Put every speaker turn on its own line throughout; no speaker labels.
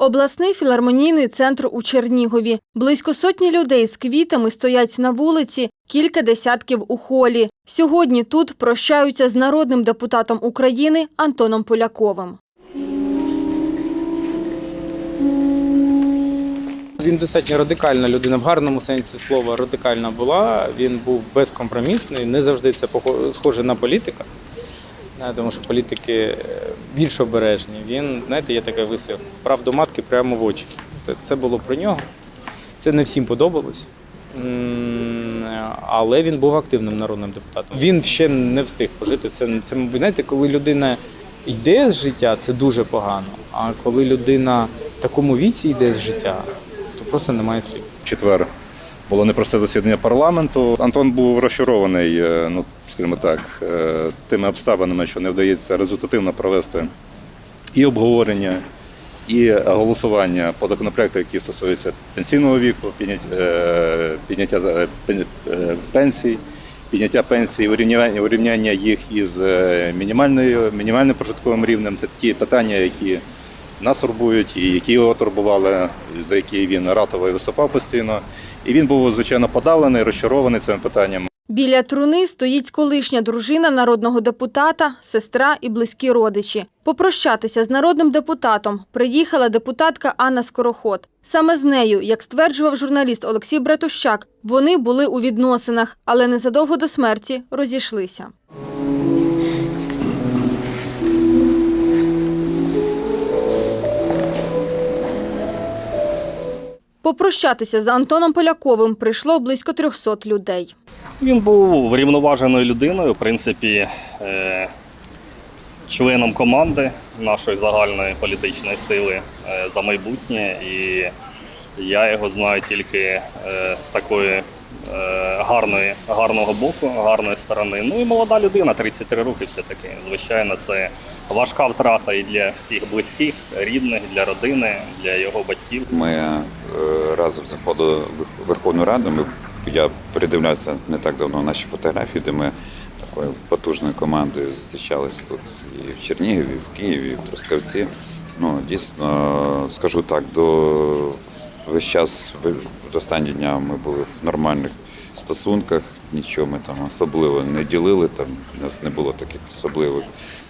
Обласний філармонійний центр у Чернігові. Близько сотні людей з квітами стоять на вулиці, кілька десятків у холі. Сьогодні тут прощаються з народним депутатом України Антоном Поляковим.
Він достатньо радикальна людина в гарному сенсі слова. Радикальна була. Він був безкомпромісний. Не завжди це схоже на політика. Тому що політики е, більш обережні. Він, знаєте, є такий вислів правду матки прямо в очі. Це- було про нього. Це не всім подобалось. Але він був активним народним депутатом. Він ще не встиг пожити. Це, це знаєте, коли людина йде з життя, це дуже погано. А коли людина в такому віці йде з життя, то просто немає слів.
В четвер було непросте засідання парламенту. Антон був розчарований, е, ну скажімо так, е, тими обставинами, що не вдається результативно провести і обговорення, і голосування по законопроекту, які стосуються пенсійного віку, підняття, е, пенсій. Підняття пенсій, урівняння, їх із мінімальною, мінімальним прожитковим рівнем це ті питання, які нас турбують, і які його турбували, за які він ратував і виступав постійно. І він був звичайно подавлений, розчарований цим питанням.
Біля труни стоїть колишня дружина народного депутата, сестра і близькі родичі. Попрощатися з народним депутатом приїхала депутатка Анна Скороход. Саме з нею, як стверджував журналіст Олексій Братущак, вони були у відносинах, але незадовго до смерті розійшлися. Попрощатися з Антоном Поляковим прийшло близько 300 людей.
Він був врівноваженою людиною, в принципі, е, членом команди нашої загальної політичної сили е, за майбутнє. І я його знаю тільки е, з такої гарної, гарного боку, гарної сторони. Ну і молода людина, 33 роки все-таки. Звичайно, це важка втрата і для всіх близьких, рідних, для родини, для його батьків.
Ми разом заходили в Верховну Раду. Ми, я передивлявся не так давно наші фотографії, де ми такою потужною командою зустрічались тут і в Чернігові, і в Києві, і в Трускавці. Ну, дійсно, скажу так, до весь час до останнього дня ми були в нормальних стосунках, нічого ми там особливо не ділили, там у нас не було таких особливих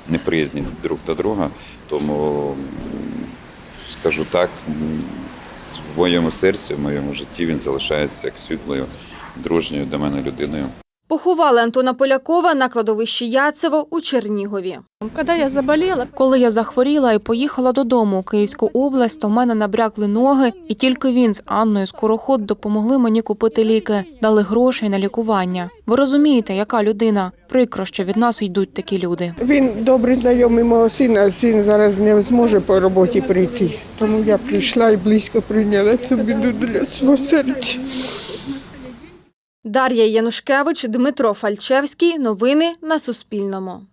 неприязні друг до друга. Тому скажу так, в моєму серці, в моєму житті він залишається як світлою, дружньою до мене людиною.
Поховали Антона Полякова на кладовищі Яцево у Чернігові.
Когда я заболела,
Коли я захворіла і поїхала додому у Київську область, то в мене набрякли ноги, і тільки він з Анною Скороход допомогли мені купити ліки, дали грошей на лікування. Ви розумієте, яка людина? Прикро, що від нас йдуть такі люди.
він добрий знайомий мого сина, син зараз не зможе по роботі прийти. Тому я прийшла і близько прийняла цю біду для свого серця.
Дар'я Янушкевич, Дмитро Фальчевський. Новини на Суспільному.